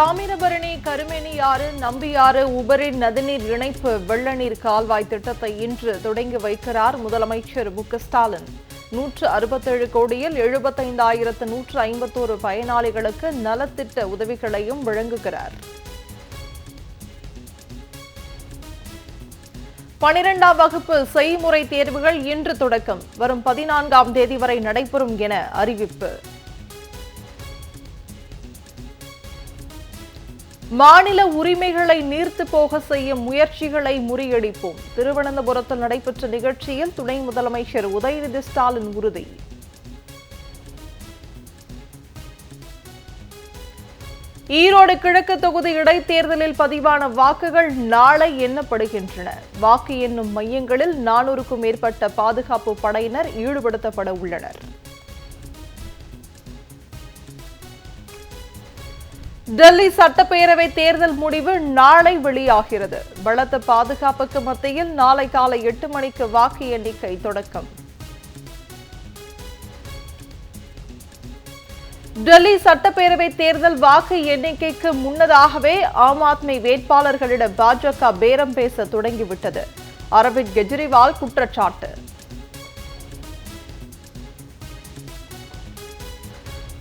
தாமிரபரணி கருமேனியாறு நம்பியாறு உபரி நதிநீர் இணைப்பு வெள்ளநீர் கால்வாய் திட்டத்தை இன்று தொடங்கி வைக்கிறார் முதலமைச்சர் மு ஸ்டாலின். நூற்று அறுபத்தேழு கோடியில் எழுபத்தைந்தாயிரத்து நூற்று ஐம்பத்தோரு பயனாளிகளுக்கு நலத்திட்ட உதவிகளையும் வழங்குகிறார். பனிரெண்டாம் வகுப்பு செய்முறை தேர்வுகள் இன்று தொடக்கம். வரும் பதினான்காம் தேதி வரை நடைபெறும் என அறிவிப்பு. மாநில உரிமைகளை நீர்த்து போக செய்யும் முயற்சிகளை முறியடிப்போம். திருவனந்தபுரத்தில் நடைபெற்ற நிகழ்ச்சியில் துணை முதலமைச்சர் உதயநிதி ஸ்டாலின் உறுதி. ஈரோடு கிழக்கு தொகுதி இடைத்தேர்தலில் பதிவான வாக்குகள் நாளை எண்ணப்படுகின்றன. வாக்கு எண்ணும் மையங்களில் நானூறுக்கும் மேற்பட்ட பாதுகாப்பு படையினர் ஈடுபடுத்தப்பட உள்ளனர். டெல்லி சட்டப்பேரவை தேர்தல் முடிவு நாளை வெளியாகிறது. பலத்த பாதுகாப்புக்கு மத்தியில் நாளை காலை எட்டு மணிக்கு வாக்கு எண்ணிக்கை தொடக்கம். டெல்லி சட்டப்பேரவை தேர்தல் வாக்கு எண்ணிக்கைக்கு முன்னதாகவே ஆம் ஆத்மி வேட்பாளர்களிடம் பாஜக பேரம் பேச தொடங்கிவிட்டது. அரவிந்த் கெஜ்ரிவால் குற்றச்சாட்டு.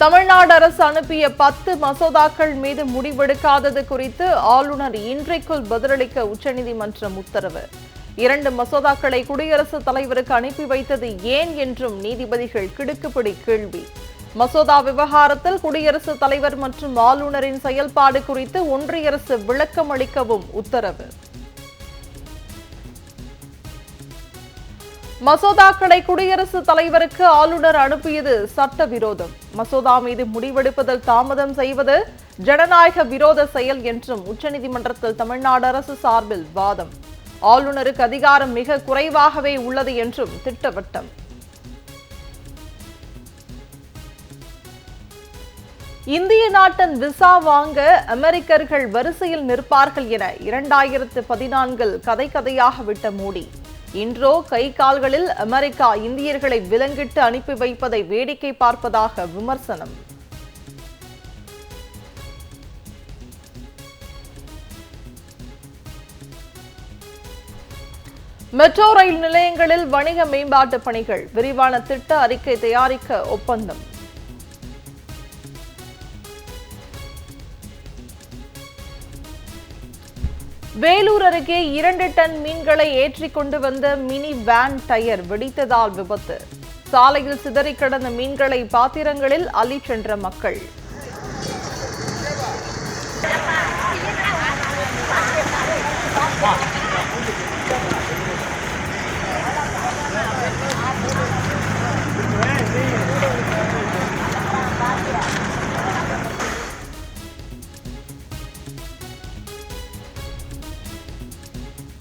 தமிழ்நாடு அரசு அனுப்பிய பத்து மசோதாக்கள் மீது முடிவெடுக்காதது குறித்து ஆளுநர் இன்றைக்குள் பதிலளிக்க உச்சநீதிமன்றம் உத்தரவு. இரண்டு மசோதாக்களை குடியரசுத் தலைவருக்கு அனுப்பி வைத்தது ஏன் என்றும் நீதிபதிகள் கிடுக்குப்பிடி கேள்வி. மசோதா விவகாரத்தில் குடியரசுத் தலைவர் மற்றும் ஆளுநரின் செயல்பாடு குறித்து ஒன்றிய அரசு விளக்கம் அளிக்கவும் உத்தரவு. மசோதாக்களை குடியரசுத் தலைவருக்கு ஆளுநர் அனுப்பியது சட்டவிரோதம். மசோதா மீது முடிவெடுப்பதில் தாமதம் செய்வது ஜனநாயக விரோத செயல் என்றும் உச்சநீதிமன்றத்தில் தமிழ்நாடு அரசு சார்பில் வாதம். ஆளுநருக்கு அதிகாரம் மிக குறைவாகவே உள்ளது என்றும் திட்டவட்டம். இந்திய நாட்டின் விசா வாங்க அமெரிக்கர்கள் வரிசையில் நிற்பார்கள் என இரண்டாயிரத்து பதினான்கில் கதை கதையாக விட்ட மோடி. இன்றோ கை கால்களில் அமெரிக்கா இந்தியர்களை விலங்கிட்டு அனுப்பி வைப்பதை வேடிக்கை பார்ப்பதாக விமர்சனம். மெட்ரோ ரயில் நிலையங்களில் வணிக மேம்பாட்டு பணிகள் விரிவான திட்ட அறிக்கை தயாரிக்க ஒப்பந்தம். வேலூர் அருகே இரண்டு டன் மீன்களை ஏற்றி கொண்டு வந்த மினி வேன் டயர் வெடித்ததால் விபத்து. சாலையில் சிதறி கிடந்த மீன்களை பாத்திரங்களில் அள்ளி சென்ற மக்கள்.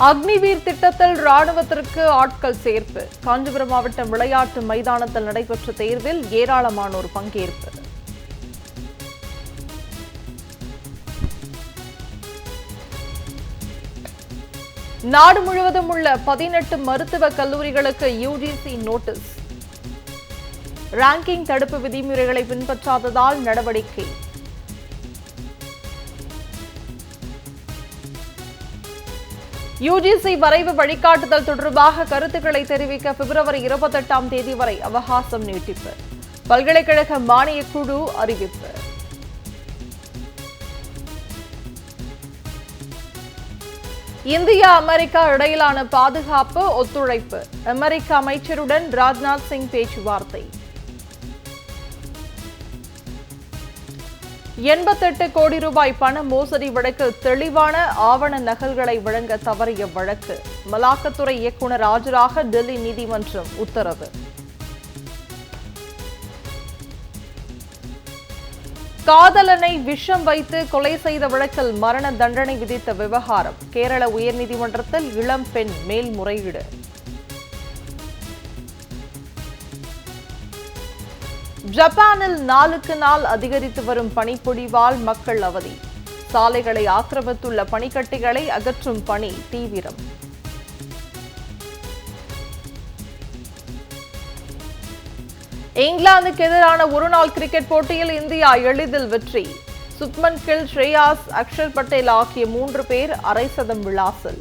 அக்னிவீர் திட்டத்தில் ராணுவத்திற்கு ஆட்கள் சேர்ப்பு. காஞ்சிபுரம் மாவட்டம் விளையாட்டு மைதானத்தில் நடைபெற்ற தேர்வில் ஏராளமானோர் பங்கேற்பு. நாடு முழுவதும் உள்ள பதினெட்டு மருத்துவ கல்லூரிகளுக்கு யுஜிசி நோட்டீஸ் ரேங்கிங் தடுப்பு விதிமுறைகளை பின்பற்றாததால் நடவடிக்கை. யுஜிசி வரைவு வழிகாட்டுதல் தொடர்பாக கருத்துக்களை தெரிவிக்க பிப்ரவரி இருபத்தெட்டாம் தேதி வரை அவகாசம் நீட்டிப்பு. பல்கலைக்கழக மானியக் குழு அறிவிப்பு. இந்தியா அமெரிக்கா இடையிலான பாதுகாப்பு ஒத்துழைப்பு. அமெரிக்க அமைச்சருடன் ராஜ்நாத் சிங் பேச்சுவார்த்தை. எண்பத்தெட்டு கோடி ரூபாய் பண மோசடி வழக்கு தெளிவான ஆவண நகல்களை வழங்க தவறிய வழக்கு. மலாக்கத்துறை இயக்குநர் ஆஜராக டெல்லி நீதிமன்றம் உத்தரவு. காதலனை விஷம் வைத்து கொலை செய்த வழக்கில் மரண தண்டனை விதித்த விவகாரம். கேரள உயர்நீதிமன்றத்தில் இளம் பெண் மேல்முறையீடு. ஜப்பானில் நாளுக்கு நாள் அதிகரித்து வரும் பனிப்பொழிவால் மக்கள் அவதி. சாலைகளை ஆக்கிரமித்துள்ள பனிக்கட்டிகளை அகற்றும் பணி தீவிரம். இங்கிலாந்துக்கு எதிரான ஒருநாள் கிரிக்கெட் போட்டியில் இந்தியா எளிதில் வெற்றி. சுப்மன் கில் ஸ்ரேயாஸ் அக்ஷர் பட்டேல் ஆகிய மூன்று பேர் அரை சதம் விளாசல்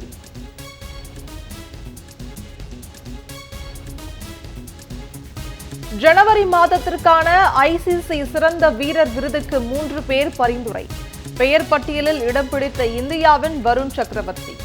ஜனவரி மாதத்திற்கான ஐசிசி சிறந்த வீரர் விருதுக்கு மூன்று பேர் பரிந்துரை. பெயர் பட்டியலில் இடம் பிடித்த இந்தியாவின் வருண் சக்கரவர்த்தி.